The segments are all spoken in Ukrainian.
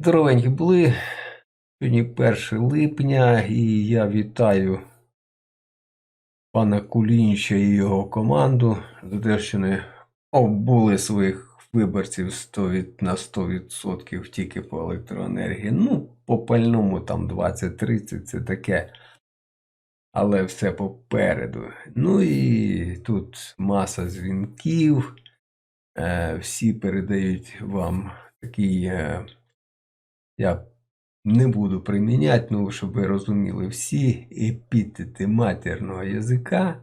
Здоровенькі були. Сьогодні 1 липня, і я вітаю пана Кулініча і його команду за те, що не обули своїх виборців 100 від, на 100% тільки по електроенергії. Ну, по пальному там 20-30 це таке. Але все попереду. Ну і тут маса дзвінків. Е, всі передають вам такий. Я не буду приміняти, ну, щоб ви розуміли всі епітети матерного язика,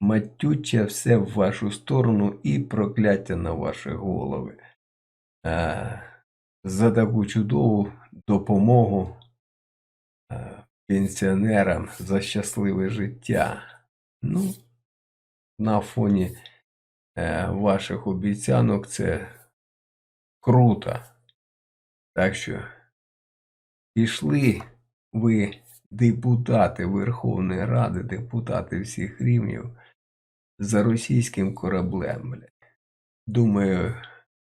матюче все в вашу сторону і прокляття на ваші голови. Е, за таку чудову допомогу е, пенсіонерам за щасливе життя. Ну, на фоні е, ваших обіцянок це круто. Так що пішли ви, депутати Верховної Ради, депутати всіх рівнів, за російським кораблем. Думаю,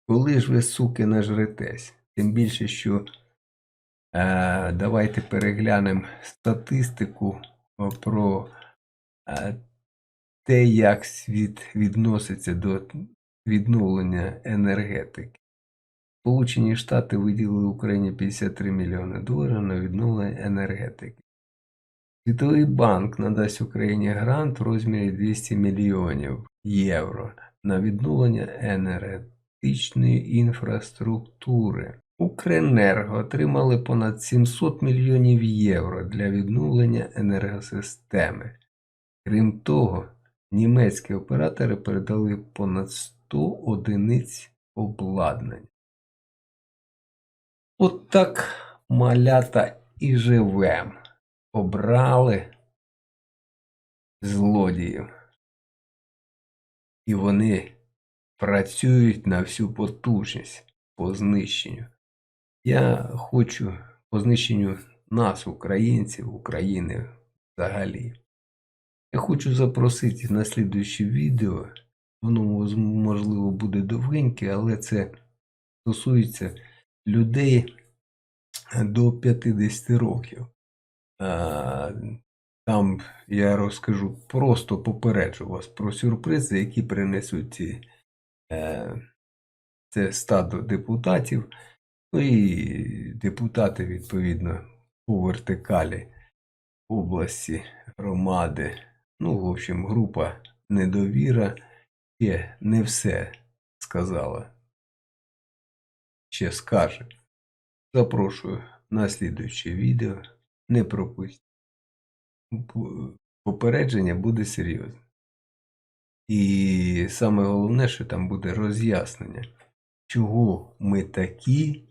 коли ж ви, суки, нажретесь? Тим більше, що е, давайте переглянемо статистику е, про е, те, як світ відноситься до відновлення енергетики. Сполучені Штати виділили Україні 53 мільйони доларів на відновлення енергетики. Світовий банк надасть Україні грант в розмірі 200 мільйонів євро на відновлення енергетичної інфраструктури. Укренерго отримали понад 700 мільйонів євро для відновлення енергосистеми. Крім того, німецькі оператори передали понад 100 одиниць обладнання. От так малята і живем. Обрали злодіїв. І вони працюють на всю потужність по знищенню. Я хочу по знищенню нас, українців, України взагалі. Я хочу запросити на слідуюче відео. Воно можливо буде довгеньке, але це стосується людей до 50 років. Там я розкажу, просто попереджу вас про сюрпризи, які принесуть ці, е, це стадо депутатів. Ну і депутати, відповідно, по вертикалі області, громади. Ну, в общем, група недовіра ще не все сказала. Ще скаже. Запрошую на слідуюче відео. Не пропустіть. Попередження буде серйозне. І саме головне, що там буде роз'яснення, чого ми такі,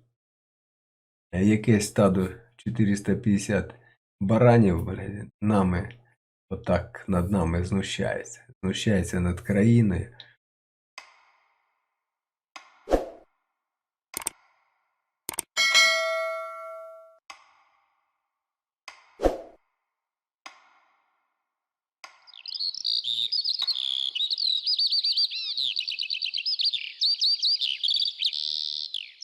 яке стадо 450 баранів нами отак над нами знущається. Знущається над країною.